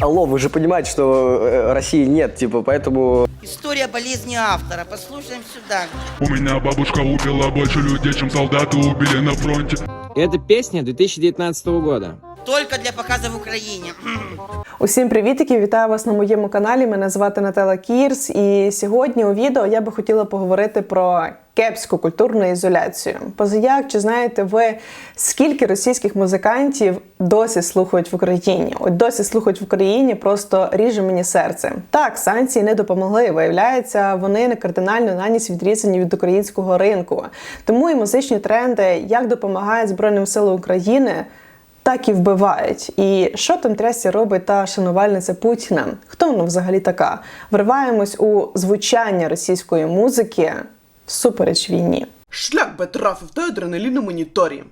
Алло, вы же понимаете, что э, России нет, типа, поэтому История болезни автора. Послушаем сюда. У меня бабушка убила больше людей, чем солдаты убили на фронте. Это песня 2019 года. Только для показа в Украине. Усім привітики! Вітаю вас на моєму каналі. Мене звати Наталя Кірс. І сьогодні у відео я би хотіла поговорити про кепську культурну ізоляцію. Позаяк, чи знаєте ви, скільки російських музикантів досі слухають в Україні? От досі слухають в Україні, просто ріже мені серце. Так, санкції не допомогли. Виявляється, вони не кардинально на ніч відрізані від українського ринку. Тому і музичні тренди, як допомагають Збройним силам України так і вбивають. І що там трясі робить та шанувальниця Путіна? Хто вона взагалі така? Вриваємось у звучання російської музики всупереч війні. Шлях би трафив той адреналіну моніторі.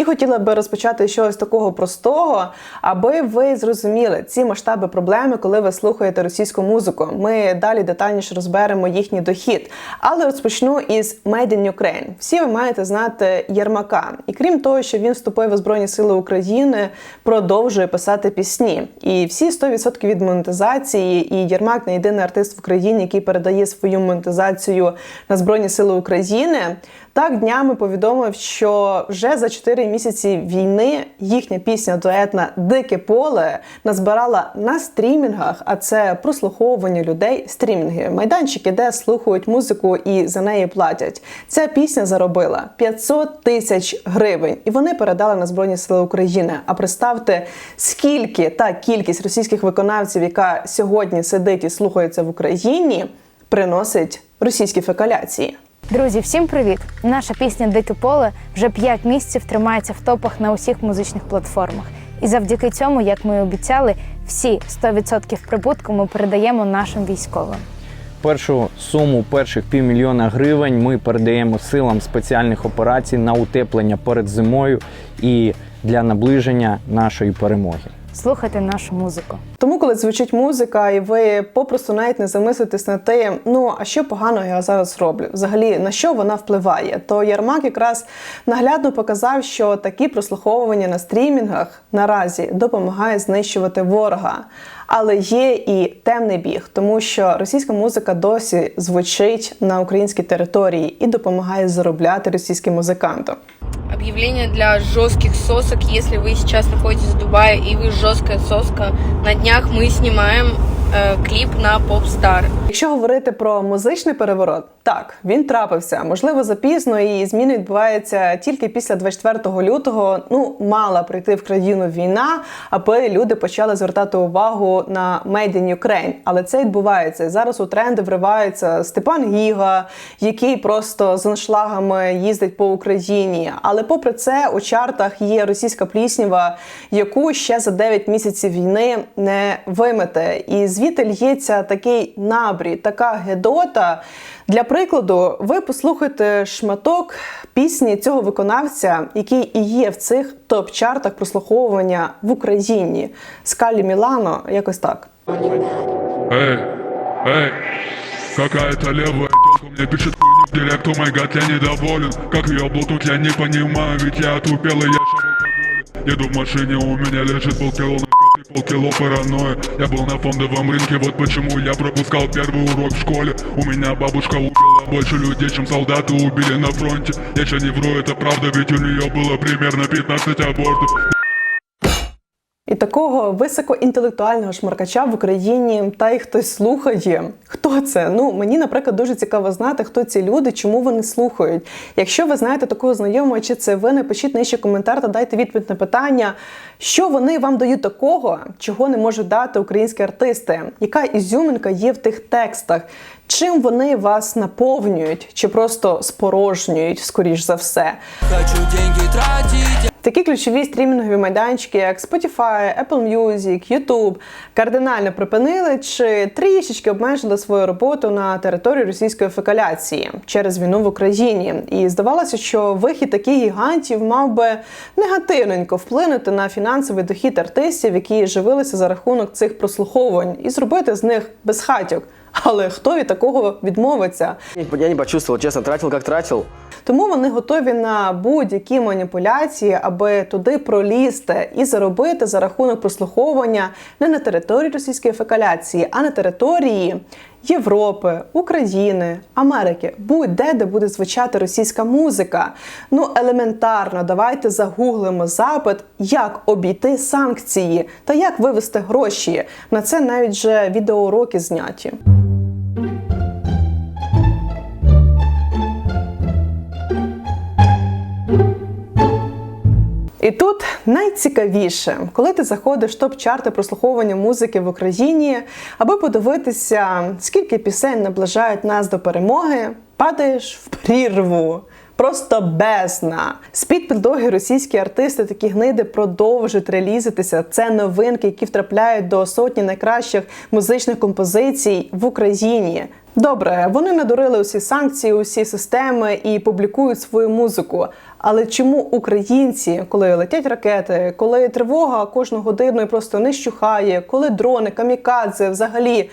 І хотіла би розпочати чогось такого простого, аби ви зрозуміли ці масштаби проблеми, коли ви слухаєте російську музику. Ми далі детальніше розберемо їхній дохід. Але розпочну із Made in Ukraine. Всі ви маєте знати Єрмака. І крім того, що він вступив у Збройні Сили України, продовжує писати пісні. І всі 100% від монетизації. І Єрмак не єдиний артист в Україні, який передає свою монетизацію на Збройні Сили України. Так днями повідомив, що вже за 4 місяці війни їхня пісня дуетна Дике поле назбирала на стрімінгах, а це прослуховування людей, стрімінги, майданчики, де слухають музику і за неї платять. Ця пісня заробила 500 тисяч гривень, і вони передали на Збройні Сили України. А представте, скільки та кількість російських виконавців, яка сьогодні сидить і слухається в Україні, приносить російські фекаляції. Друзі, всім привіт! Наша пісня Дике поле вже 5 місяців тримається в топах на усіх музичних платформах. І завдяки цьому, як ми і обіцяли, всі 100% прибутку ми передаємо нашим військовим. Першу суму перших півмільйона гривень ми передаємо силам спеціальних операцій на утеплення перед зимою і для наближення нашої перемоги. Слухайте нашу музику. Тому, коли звучить музика, і ви попросту навіть не замислитесь над тим, ну а що поганого я зараз роблю? Взагалі на що вона впливає? То Ярмак якраз наглядно показав, що такі прослуховування на стрімінгах наразі допомагає знищувати ворога Але є і темний біг, тому що російська музика досі звучить на українській території і допомагає заробляти російським музикантам. объявление для жестких сосок. Если вы сейчас находитесь в Дубае и вы жесткая соска, на днях мы снимаем э, клип на Popstar. Якщо говорити про музичний переворот, так він трапився. Можливо, запізно і зміни відбуваються тільки після 24 лютого. Ну, мала прийти в країну війна, аби люди почали звертати увагу на Made in Ukraine. Але це відбувається. Зараз у тренди вриваються Степан Гіга, який просто з аншлагами їздить по Україні. Але попри це, у чартах є російська плісніва, яку ще за 9 місяців війни не вимете. І звідти лється такий набрій, така гедота. Для прикладу, ви послухайте шматок пісні цього виконавця, який і є в цих топ-чартах прослуховування в Україні. Скалі Мілано, якось так. Эй, эй, какая-то левая тёлка мне пишет хуйню в директ, о май гад, я недоволен Как ее блутнуть, я не понимаю, ведь я отупел и я шаг алкоголя Еду в машине, у меня лежит полкило наркоты, полкило паранойя Я был на фондовом рынке, вот почему я пропускал первый урок в школе У меня бабушка убила больше людей, чем солдаты убили на фронте Я еще не вру, это правда, ведь у нее было примерно 15 абортов і такого високоінтелектуального шмаркача в Україні та й хтось слухає. Хто це? Ну мені, наприклад, дуже цікаво знати, хто ці люди, чому вони слухають. Якщо ви знаєте такого знайомого, чи це ви напишіть нижче коментар та дайте відповідь на питання, що вони вам дають такого, чого не можуть дати українські артисти. Яка ізюминка є в тих текстах? Чим вони вас наповнюють, чи просто спорожнюють, скоріш за все? Такі ключові стрімінгові майданчики, як Spotify, Apple Music, YouTube, кардинально припинили чи трішечки обмежили свою роботу на території російської фекаляції через війну в Україні. І здавалося, що вихід таких гігантів мав би негативненько вплинути на фінансовий дохід артистів, які живилися за рахунок цих прослуховувань, і зробити з них безхатьок. Але хто від такого відмовиться? Я не почувствовал, чесно, тратил як тратив. Тому вони готові на будь-які маніпуляції, аби туди пролізти і заробити за рахунок прослуховування не на території російської фекаляції, а на території Європи, України, Америки, будь-де, де буде звучати російська музика. Ну елементарно, давайте загуглимо запит, як обійти санкції та як вивести гроші. На це навіть вже відеоуроки зняті. І тут найцікавіше, коли ти заходиш топ-чарти прослуховування музики в Україні, аби подивитися, скільки пісень наближають нас до перемоги, падаєш в прірву. Просто бездна. З-під підлоги російські артисти такі гниди продовжують релізитися. Це новинки, які втрапляють до сотні найкращих музичних композицій в Україні. Добре, вони надурили усі санкції, усі системи і публікують свою музику. Але чому українці, коли летять ракети, коли тривога кожну годину і просто не щухає, коли дрони, камікадзе, взагалі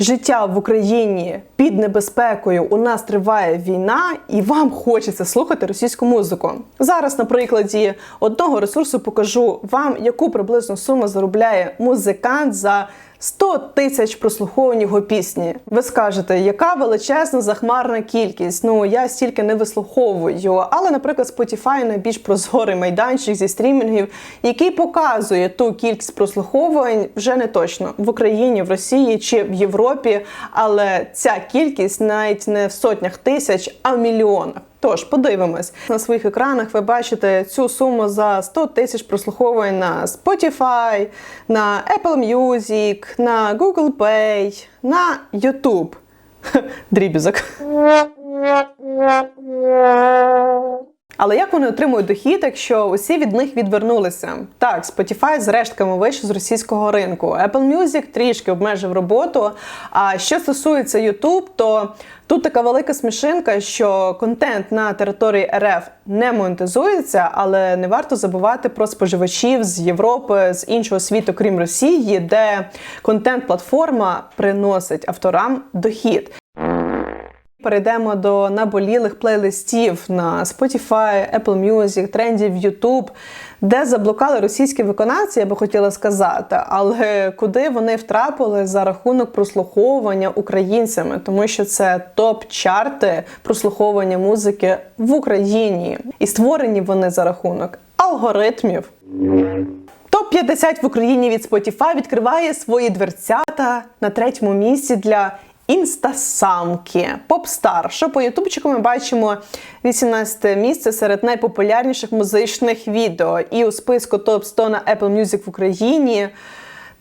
життя в Україні під небезпекою, у нас триває війна, і вам хочеться слухати російську музику. Зараз на прикладі одного ресурсу покажу вам, яку приблизно суму заробляє музикант за 100 тисяч прослуховувань його пісні. Ви скажете, яка величезна захмарна кількість? Ну я стільки не вислуховую. Але, наприклад, Spotify найбільш прозорий майданчик зі стрімінгів, який показує ту кількість прослуховувань вже не точно в Україні, в Росії чи в Європі. Але ця кількість навіть не в сотнях тисяч, а в мільйонах. Тож подивимось на своїх екранах. Ви бачите цю суму за 100 тисяч прослуховувань на Spotify, на Apple Music, на Google Pay, на YouTube. Дрібізок. Але як вони отримують дохід, якщо усі від них відвернулися? Так, Spotify з рештками вийшов з російського ринку. Apple Music трішки обмежив роботу. А що стосується YouTube, то тут така велика смішинка, що контент на території РФ не монетизується, але не варто забувати про споживачів з Європи, з іншого світу, крім Росії, де контент-платформа приносить авторам дохід. Перейдемо до наболілих плейлистів на Spotify, Apple Music, трендів YouTube, де заблукали російські виконавці, я би хотіла сказати, але куди вони втрапили за рахунок прослуховування українцями, тому що це топ-чарти прослуховування музики в Україні, і створені вони за рахунок алгоритмів. Топ-50 в Україні від Spotify відкриває свої дверцята на третьому місці для інстасамки. Попстар. Що по ютубчику ми бачимо 18 місце серед найпопулярніших музичних відео. І у списку топ 100 на Apple Music в Україні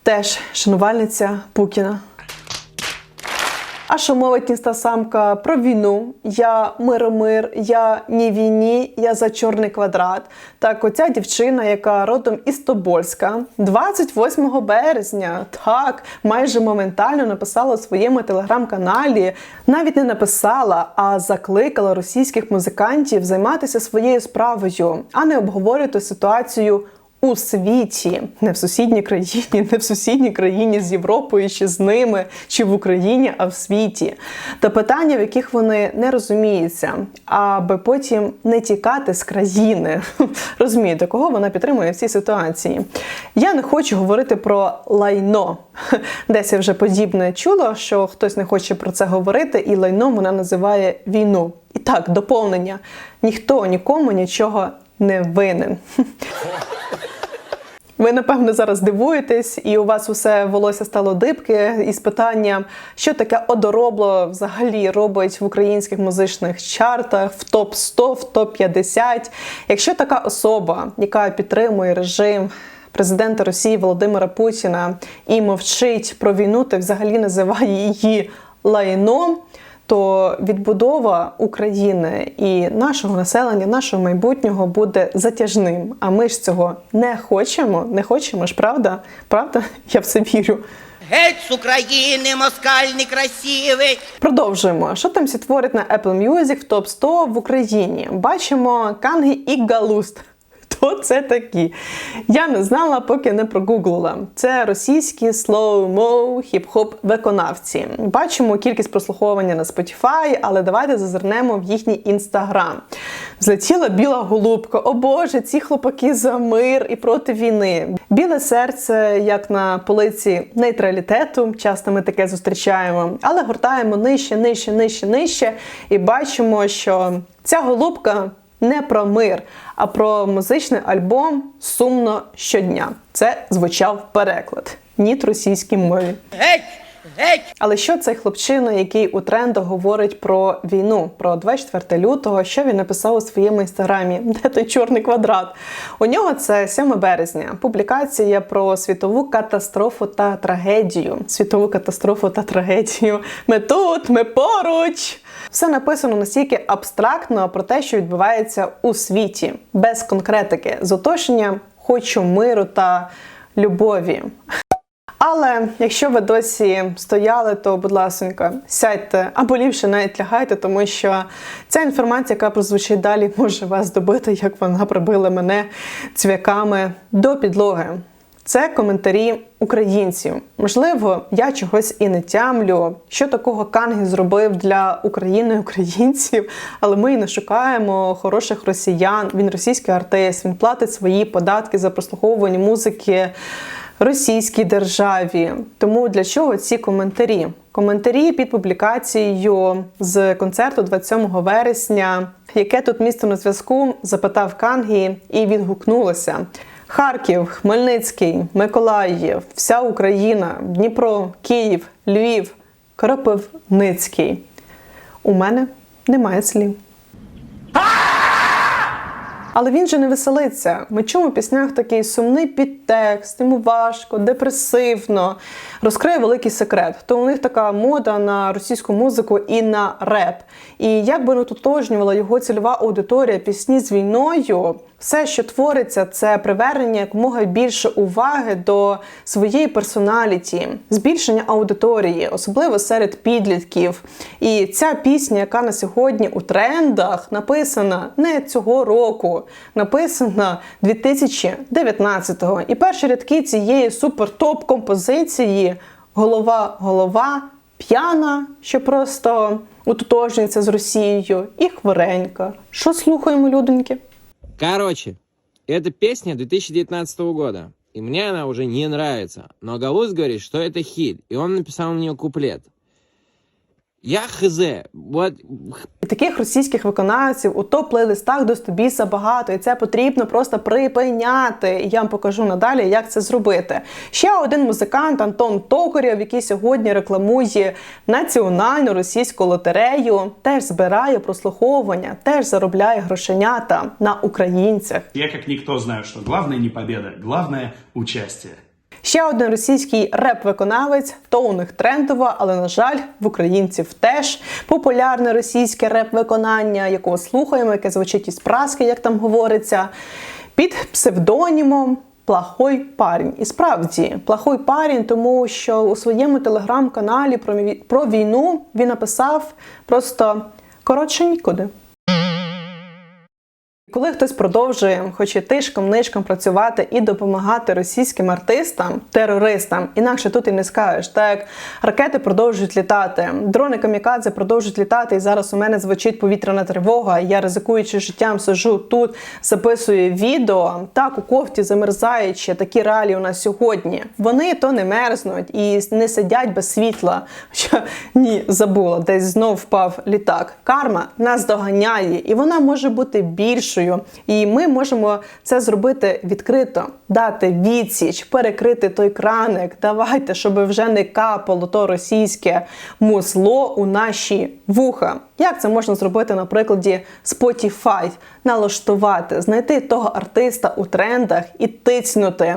теж шанувальниця Пукіна. А що мовить інстасамка про війну? Я миромир, я ні війні, я за чорний квадрат. Так, оця дівчина, яка родом із Тобольська, 28 березня, так, майже моментально написала у своєму телеграм-каналі, навіть не написала, а закликала російських музикантів займатися своєю справою, а не обговорювати ситуацію у світі, не в сусідній країні, не в сусідній країні з Європою чи з ними, чи в Україні, а в світі. Та питання, в яких вони не розуміються, аби потім не тікати з країни. Розумієте, кого вона підтримує в цій ситуації? Я не хочу говорити про лайно. Десь я вже подібне чула, що хтось не хоче про це говорити, і лайном вона називає війну. І так, доповнення: ніхто нікому нічого не винен. Ви, напевно, зараз дивуєтесь, і у вас усе волосся стало дибки із питанням, що таке одоробло взагалі робить в українських музичних чартах, в топ 100 в топ 50 Якщо така особа, яка підтримує режим президента Росії Володимира Путіна і мовчить про війну, та взагалі називає її лайном, то відбудова України і нашого населення, нашого майбутнього буде затяжним. А ми ж цього не хочемо. Не хочемо ж, правда? Правда? Я в це вірю. Геть з України, москаль некрасивий. Продовжуємо. Що там всі творить на Apple Music в топ 100 в Україні? Бачимо Канги і Галуст. Хто це такі? Я не знала, поки не прогуглила. Це російські слоумо хіп-хоп виконавці. Бачимо кількість прослуховування на Spotify, але давайте зазирнемо в їхній інстаграм. Злетіла біла голубка. О Боже, ці хлопаки за мир і проти війни. Біле серце, як на полиці нейтралітету. Часто ми таке зустрічаємо, але гортаємо нижче, нижче, нижче, нижче, і бачимо, що ця голубка не про мир, а про музичний альбом Сумно щодня. Це звучав переклад. Ніт російській мові. Геть! Геть! Але що цей хлопчина, який у трендах говорить про війну, про 24 лютого, що він написав у своєму інстаграмі? Де той чорний квадрат? У нього це 7 березня. Публікація про світову катастрофу та трагедію. Світову катастрофу та трагедію. Ми тут, ми поруч. Все написано настільки абстрактно про те, що відбувається у світі, без конкретики, з оточення хочу миру та любові. Але якщо ви досі стояли, то будь ласенька, сядьте або ліпше навіть лягайте, тому що ця інформація, яка прозвучить далі, може вас добити, як вона прибила мене цвяками до підлоги. Це коментарі українців. Можливо, я чогось і не тямлю, що такого Кангі зробив для України українців, але ми і не шукаємо хороших росіян. Він російський артист, він платить свої податки за прослуховування музики російській державі. Тому для чого ці коментарі? Коментарі під публікацією з концерту 27 вересня, яке тут місто на зв'язку, запитав Кангі і відгукнулося. Харків, Хмельницький, Миколаїв, вся Україна, Дніпро, Київ, Львів, Кропивницький. У мене немає слів. Але він же не веселиться. Ми чуємо в піснях такий сумний підтекст, йому важко, депресивно. Розкриє великий секрет. То у них така мода на російську музику і на реп. І як би не тотожнювала його цільова аудиторія пісні з війною, все, що твориться, це привернення якомога більше уваги до своєї персоналіті, збільшення аудиторії, особливо серед підлітків. І ця пісня, яка на сьогодні у трендах, написана не цього року, написана 2019-го. І перші рядки цієї супер-топ композиції голова, голова, п'яна, що просто утотожнюється з Росією, і хворенька. Що слухаємо, людоньки? Короче, это песня 2019 года. И мне она уже не нравится. Но Галус говорит, что это хит. И он написал на нее куплет. Я хз. Вот І таких російських виконавців у топ-плейлистах до Стобіса багато, і це потрібно просто припиняти. І я вам покажу надалі, як це зробити. Ще один музикант Антон Токарєв, який сьогодні рекламує національну російську лотерею, теж збирає прослуховування, теж заробляє грошенята на українцях. Я как никто знаю, что главное не победа, главное участие. Ще один російський реп-виконавець, то у них трендово, але на жаль, в українців теж популярне російське реп-виконання, якого слухаємо, яке звучить із праски, як там говориться, під псевдонімом. Плохой парень. І справді, плохой парень, тому що у своєму телеграм-каналі про війну він написав просто коротше нікуди. Коли хтось продовжує, хоч і тишком нишком працювати і допомагати російським артистам, терористам, інакше тут і не скажеш. Так ракети продовжують літати, дрони камікадзе продовжують літати. І зараз у мене звучить повітряна тривога. Я ризикуючи життям, сижу тут, записую відео. Так у кофті замерзаючи, такі реалії у нас сьогодні. Вони то не мерзнуть і не сидять без світла. Що ні, забула, десь знов впав літак. Карма нас доганяє, і вона може бути більшою. І ми можемо це зробити відкрито, дати відсіч, перекрити той краник. Давайте, щоб вже не капало то російське музло у наші вуха. Як це можна зробити на прикладі Spotify? Налаштувати, знайти того артиста у трендах і тицнути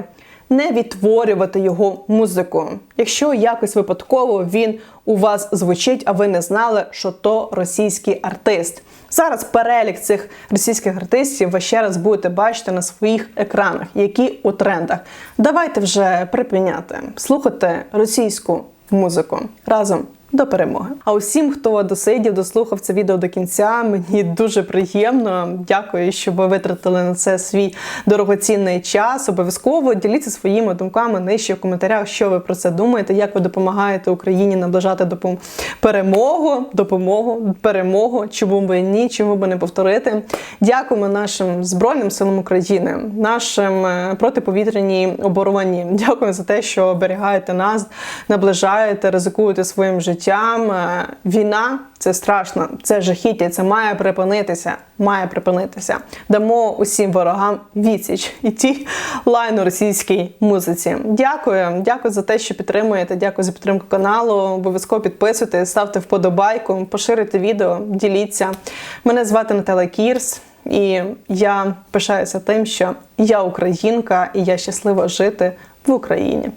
не відтворювати його музику. Якщо якось випадково він у вас звучить, а ви не знали, що то російський артист. Зараз перелік цих російських артистів ви ще раз будете бачити на своїх екранах, які у трендах. Давайте вже припиняти слухати російську музику разом до перемоги. А усім, хто досидів, дослухав це відео до кінця, мені дуже приємно. Дякую, що ви витратили на це свій дорогоцінний час. Обов'язково діліться своїми думками нижче в коментарях, що ви про це думаєте, як ви допомагаєте Україні наближати допом- перемогу, допомогу, перемогу. Чому би ні, чому би не повторити. Дякуємо нашим збройним силам України, нашим е, протиповітряній обороні. Дякую за те, що оберігаєте нас, наближаєте, ризикуєте своїм життям. Е, Війна це страшно, це жахіття, це має припинитися. Має припинитися. Дамо усім ворогам відсіч і ті лайну російській музиці. Дякую, дякую за те, що підтримуєте. Дякую за підтримку каналу. Обов'язково підписуйтесь, ставте вподобайку, поширюйте відео, діліться. Мене звати Наталя Кірс. І я пишаюся тим, що я українка, і я щаслива жити в Україні.